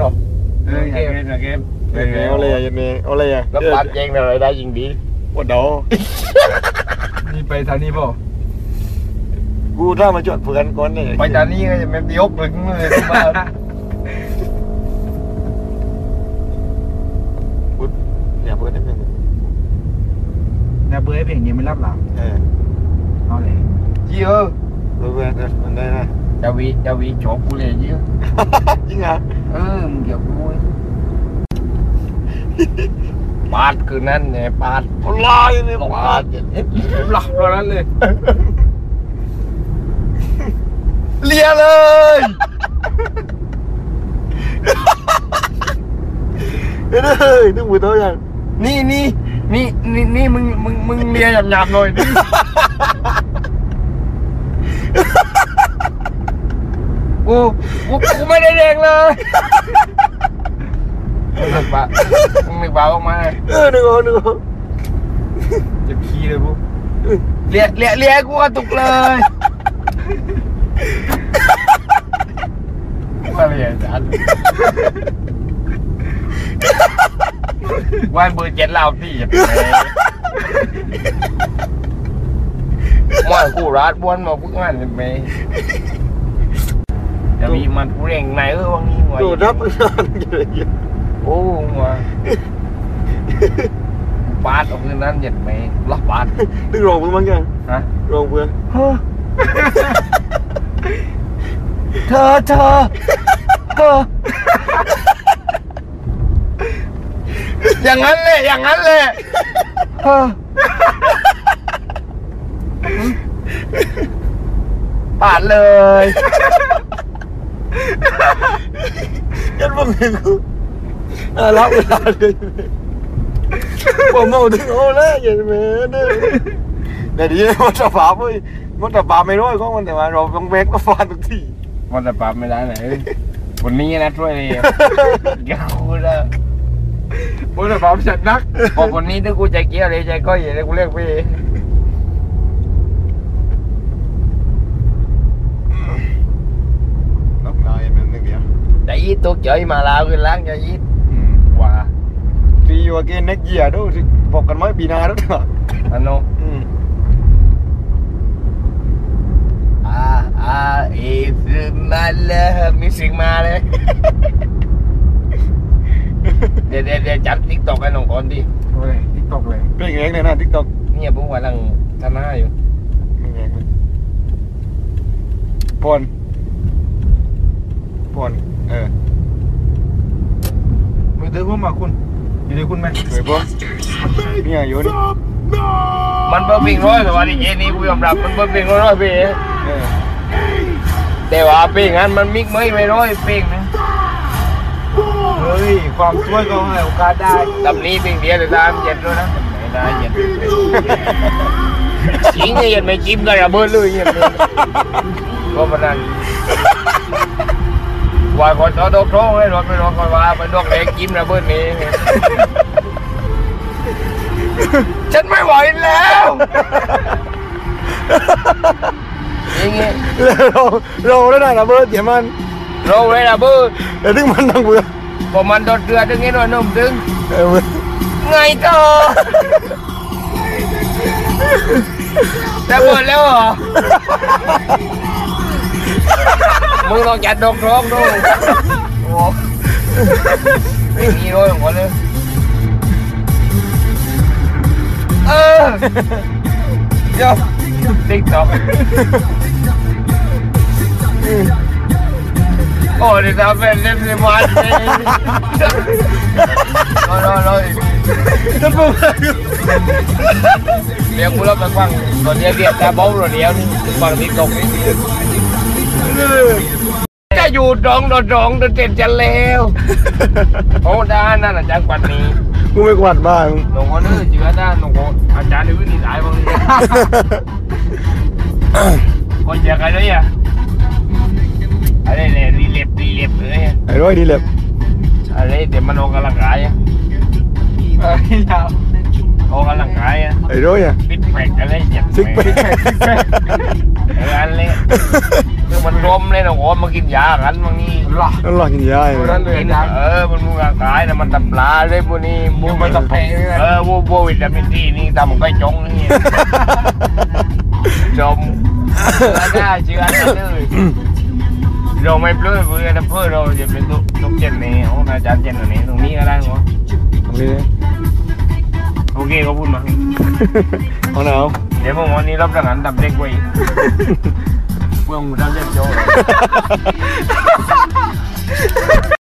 หรอเอออย่าเกมอย่าเกมเอาเลยยันเมเอาเลยอะแล้วปัดเองอะไรได้ยิงดีปวดดอนี่ไปทางนี้เปล่ากูถ้ามาจดเพื่อนก่อนเนี่ยไปจากนี้ก็จะเป็นยกถึงเลยที่บ้านอย่าเพื่อนได้เป็นเนี่ยเบอร์ไอ้เพลงนี้ไม่รับหลังเออเอาเลยเยอะเพื่อนมันได้นะ จะวีจะวีโฉบกูเลยเยอะจริงอะเออมึงเกี่ยวกูไว้ปาดคือนั่นไงปาดลายเนี่ยปาปาดดเอ๊ะหลักตอนนั้นเลยเลียเลยเฮ้ยนึกมือตัวยังนี่นี่นี่นี่นี่มึงมึงมึงเลียหยาบๆหน่อยดิ กูกูกูไม่ได้เด็กเลยมึงนึกปะมึงนึกปะออกมาเลยเออนึกออกนึกออกจะขี้เลยปุ๊บเลียเลียเลียกูกระตุกเลยว่าเลียจัดว่าเบอร์เจ็ดเราพี่อย่าไปเลยว่ากูรัดบ้วนมาพึ่งมันไปจะมี มันกูเร่งไหนเออวันนี้หัวดูรับงานอยู่เลยโอ้หัวปาดออกคืนนั้นเหยียดไปล็อกปาดนึกรองเพื่อนมั้งยังฮะรองเพื่อนเธอเธอเธออย่างนั้นเลยอย่างนั้นเลยเออปาดเลย ยันผมเองกูอ่ารับเวลาเลยผมเอาถึงโอ้แล้วยันเมนแต่ดีมันจะฟ้าเว้ยมันจะฟ้าไม่ร้อยก็มันแต่ว่าเราต้องเบรกก็ฟาดทุกทีมันจะปรับไม่ได้ไหนวันนี้นะช่วยเลยอย่าคูดแล้วโอ้ยแต่จัดนักพอกวันนี้ถ้ากูใจเกี้ยวเลยใจก้อยอย่างนี้กูเรียกพี่ รับนายมันนึกเดียว ใจ ยีตัวเจยมาลาวคือล้างใจยีอืมว่าทีว่าเกนเน็กเยียดูบอกกันไว้ปีหนาแล้วนะอันโนอืมอาอาเอซึมาเลยมีเสิ่งมาเลย เดี๋ยวเดี๋ยวเดี๋ยวจับทิกตอกให้น้องก่อนดิโอ้ยทิกตอกเลยเป็นอย่างนี้เลยนะทิกตอกเนี่ยผมกำลังทำหน้าอยู่เป็นอย่างนี้ป นปนเออมือถือผมมาคุณ อยู่ในคุณไหมเฮ้ยปนเนี่ยอยู่นี่มันเพิ่มเพลงร้อยแต่ว่าดีเจนี่กูยอมรับมันเพิ่มเพลงร้อยเพลงเออแต่ว่าเพลงนั้นมันมิกไม่ไม่ร้อยเพลงนะเฮ้ยความช่วยก็ให้โอกาสได้ตำนี้เพลงเดียวแต่ตามเย็นด้วยนะไม่ได้เย็นจริงไงเย็นไม่จิ้มก็ระเบิดเลยเย็นเลยก็มันนั่น ว่าคนต่อดอกท้องให้รถไม่รถก็ว่าเป็นดอกเล็กจิ้มระเบิดนี้ ฉันไม่ไหวแล้วอย่างงี้เราเราได้นะระเบิดเดี๋ยวมันเราเลยระเบิดเดี๋ยวถึงมันนั่งเบื่อพอมันโดดเรือถึงนี้หน่อยนุ่มถึงเออเว้ยไงต่อระเบิดแล้วเหรอ มึงต้องจัดดอกท้องด้วยโอ้ไม่มีร้อยของคนเลยเออเดี๋ยวติ๊กต็อกโอ้ดิทำเป็นเล่นในวันเลยรอรอรออีกจะปุ๊บเดี๋ยวกูรับไปฟังตอนนี้เรียกแต่บ้ารถเดียวนี่ฟังติ๊กต็อกนี่ จะอยู่ตรงโดนตรงโดนเต็มจะเลวโอ้ด้านนั่นอาจารย์กวันนี้กูไม่กวาดบ้างหลวงพ่อเนื้อเจือด้านหลวงพ่ออาจารย์ในวิธีสายบางทีคนเจอกันด้วยอะอะไรเนี่ยรีเล็บรีเล็บเลยไอ้ร้อยดีเล็บอะไรเดี๋ยวมันออกกำลังกายอะเอ้ยยาวออกกำลังกายอะไอ้ร้อยอะฟิตแปกอะไรเจ็บซิกแพค เอออันเละคือมันรมเลยนะโอ้มากินยากันบางนี้หลักนั่นหลอกกินยาอยู่นั่นเลยกินเออมันมูกขายนะมันตำปลาเลยพวกนี้มูมันตะแพงเลยเออวูบวิตามินซีนี่ตำไก่จงนี่จมน่าเชื่อเลยเราไม่เปลื้อยเพื่อนเพื่อเราจะเป็นตุกเจนนี่โอ้อาจารย์เจนนี่ตรงนี้ก็ได้หัวตรงนี้โอเคก็พูดมาเอาหนาว เดี๋ยวผมวันนี้รับทหารทำเด็กไว้เพื่อนผมทำเด็กโจ้